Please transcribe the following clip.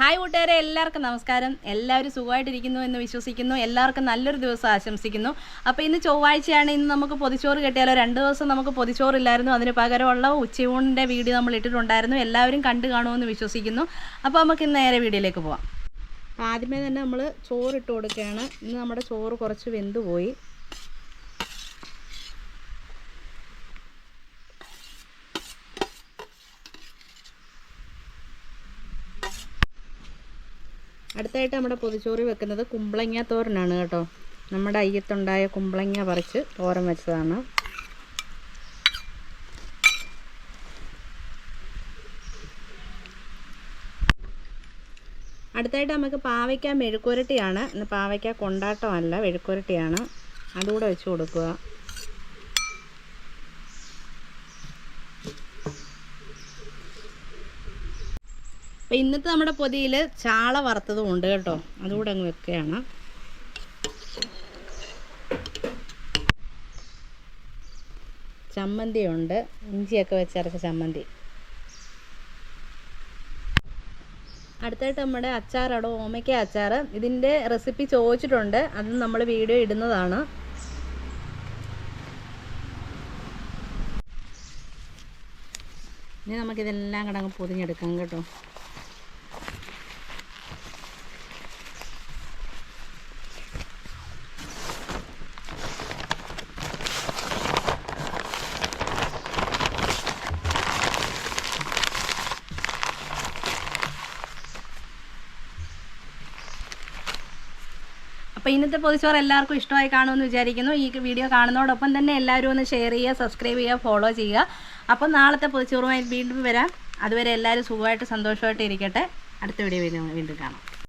Hi കൂട്ടുകാരെ എല്ലാവർക്കും നമസ്കാരം. എല്ലാവരും സുഖമായിട്ടിരിക്കുന്നു എന്ന് വിശ്വസിക്കുന്നു. എല്ലാവർക്കും നല്ലൊരു ദിവസം ആശംസിക്കുന്നു. അപ്പോൾ ഇന്ന് ചൊവ്വാഴ്ചയാണ്. ഇന്ന് നമുക്ക് പൊതിച്ചോറ് കിട്ടിയാലോ? രണ്ട് ദിവസം നമുക്ക് പൊതിച്ചോറില്ലായിരുന്നു. അതിന് പകരമുള്ള ഉച്ചയൂണിന്റെ വീഡിയോ നമ്മൾ ഇട്ടിട്ടുണ്ടായിരുന്നു. എല്ലാവരും കണ്ടു കാണുമെന്ന് വിശ്വസിക്കുന്നു. അപ്പോൾ നമുക്ക് ഇന്ന് നേരെ വീഡിയോയിലേക്ക് പോവാം. ആദ്യമേ തന്നെ നമ്മൾ ചോറിട്ട് കൊടുക്കുകയാണ്. ഇന്ന് നമ്മുടെ ചോറ് കുറച്ച് വെന്ത് പോയി അടുത്തായിട്ട് നമ്മുടെ പൊതിച്ചോറി വെക്കുന്നത് കുമ്പളങ്ങ തോരനാണ് കേട്ടോ. നമ്മുടെ അയ്യത്തുണ്ടായ കുമ്പളങ്ങ പറിച്ച് തോരൻ വെച്ചതാണ്. അടുത്തായിട്ട് നമുക്ക് പാവയ്ക്ക മെഴുക്കുരട്ടിയാണ് പാവയ്ക്ക കൊണ്ടാട്ടമല്ല മെഴുക്കുരട്ടിയാണ് അതുകൂടെ വെച്ച് കൊടുക്കുക. അപ്പം ഇന്നത്തെ നമ്മുടെ പൊതിയിൽ ചാള വറുത്തതും ഉണ്ട് കേട്ടോ. അതുകൂടെ അങ്ങ് വെക്കുകയാണ്. ചമ്മന്തി ഉണ്ട്. ഇഞ്ചിയൊക്കെ വെച്ചരച്ച ചമ്മന്തി. അടുത്തായിട്ട് നമ്മുടെ അച്ചാറാണ് ഓമയ്ക്ക അച്ചാർ. ഇതിന്റെ റെസിപ്പി ചോദിച്ചിട്ടുണ്ട്. അത് നമ്മൾ വീഡിയോ ഇടുന്നതാണ്. ഇനി നമുക്കിതെല്ലാം കൂടെ അങ്ങ് പൊതിഞ്ഞെടുക്കാം കേട്ടോ. അപ്പോൾ ഇന്നത്തെ പൊതിച്ചോറ് എല്ലാവർക്കും ഇഷ്ടമായി കാണുമെന്ന് വിചാരിക്കുന്നു. ഈ വീഡിയോ കാണുന്നതോടൊപ്പം തന്നെ എല്ലാവരും ഒന്ന് ഷെയർ ചെയ്യുക സബ്സ്ക്രൈബ് ചെയ്യുക ഫോളോ ചെയ്യുക. അപ്പോൾ നാളത്തെ പൊതിച്ചോറുമായി വീണ്ടും വരാം. അതുവരെ എല്ലാവരും സുഖമായിട്ട് സന്തോഷമായിട്ട് ഇരിക്കട്ടെ. അടുത്ത വീഡിയോ വീണ്ടും കാണാം.